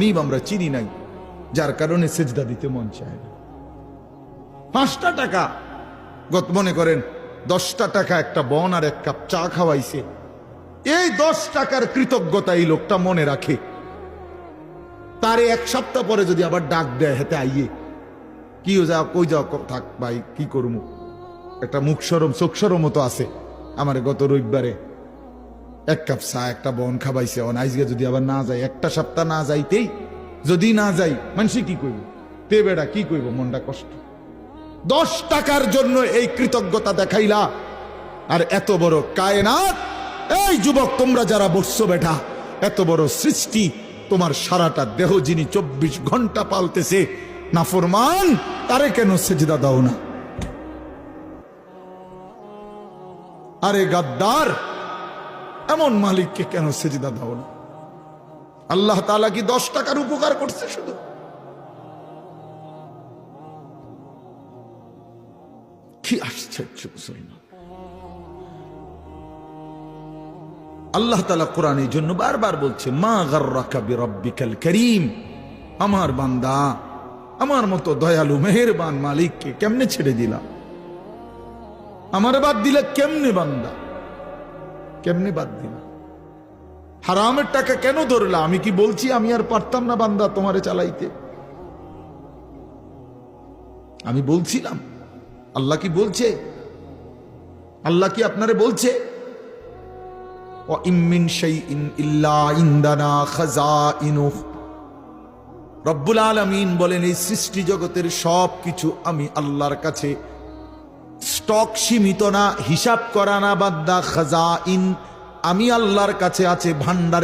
নিব আমরা চিনি নাই, যার কারণে সেজদা দিতে মন চায় না। পাঁচটা টাকা, গত মনে করেন, দশটা টাকা একটা বন আর এক কাপ চা খাওয়াইছে। এই দশ টাকার কৃতজ্ঞতা এই লোকটা মনে রাখে। তারে এক সপ্তাহ পরে যদি আবার ডাক দেয় হেতে আইয়ে, কি যা কই যাও থাক ভাই, কি করব একটা মুখ সরম, চোখ সরম তো আছে। আমার গত রবিবারে এক কাপ চা, একটা বন খাবাইছে। অন আইজকে যদি আবার না যায় একটা সপ্তাহ না যাইতেই যদি না যাই মানুষে কি কইব? তে বেড়া কি কইব? মনটা কষ্ট। দশ টাকার জন্য এই কৃতজ্ঞতা দেখাইলা, আর এত বড় কায়নাত, এই যুবক তোমরা যারা বসছো বেটা, এত বড় সৃষ্টি, তোমার সারাটা দেহ যিনি চব্বিশ ঘণ্টা পালতেছে, নাফরমান, তারে কেন সেজদা দাও না? আরে গাদ্দার এমন মালিককে কেন সেজদা দাও না? আল্লাহ তালা কি দশ টাকার উপকার করছে শুধু? কি আশ্চর্য মুসলমান। আল্লাহ তালা কোরআন এই জন্য বারবার বলছে, মা গার্রাকা বিরাব্বিকাল করিম। আমার বান্দা, আমার মতো দয়ালু, মেহেরবান মালিককে কেমনে ছেড়ে দিলাম? আমার বাদ দিলে কেমনে বান্দা? কেমনে বাদ দিল? হারামের টাকা কেন ধরলা? আমি কি বলছি, আমি আর পারতাম না বান্দা তোমারে চালাইতে। আমি বলছিলাম, আল্লাহ কি বলছে? আল্লাহ কি আপনারে বলছে? রব্বুল আলমিন বলেন, এই সৃষ্টি জগতের সব কিছু আমি আল্লাহর কাছে স্টক সীমিত না হিসাব করা না বাদ্দা খাজা ইন আমি আল্লাহর কাছে আছে ভান্ডার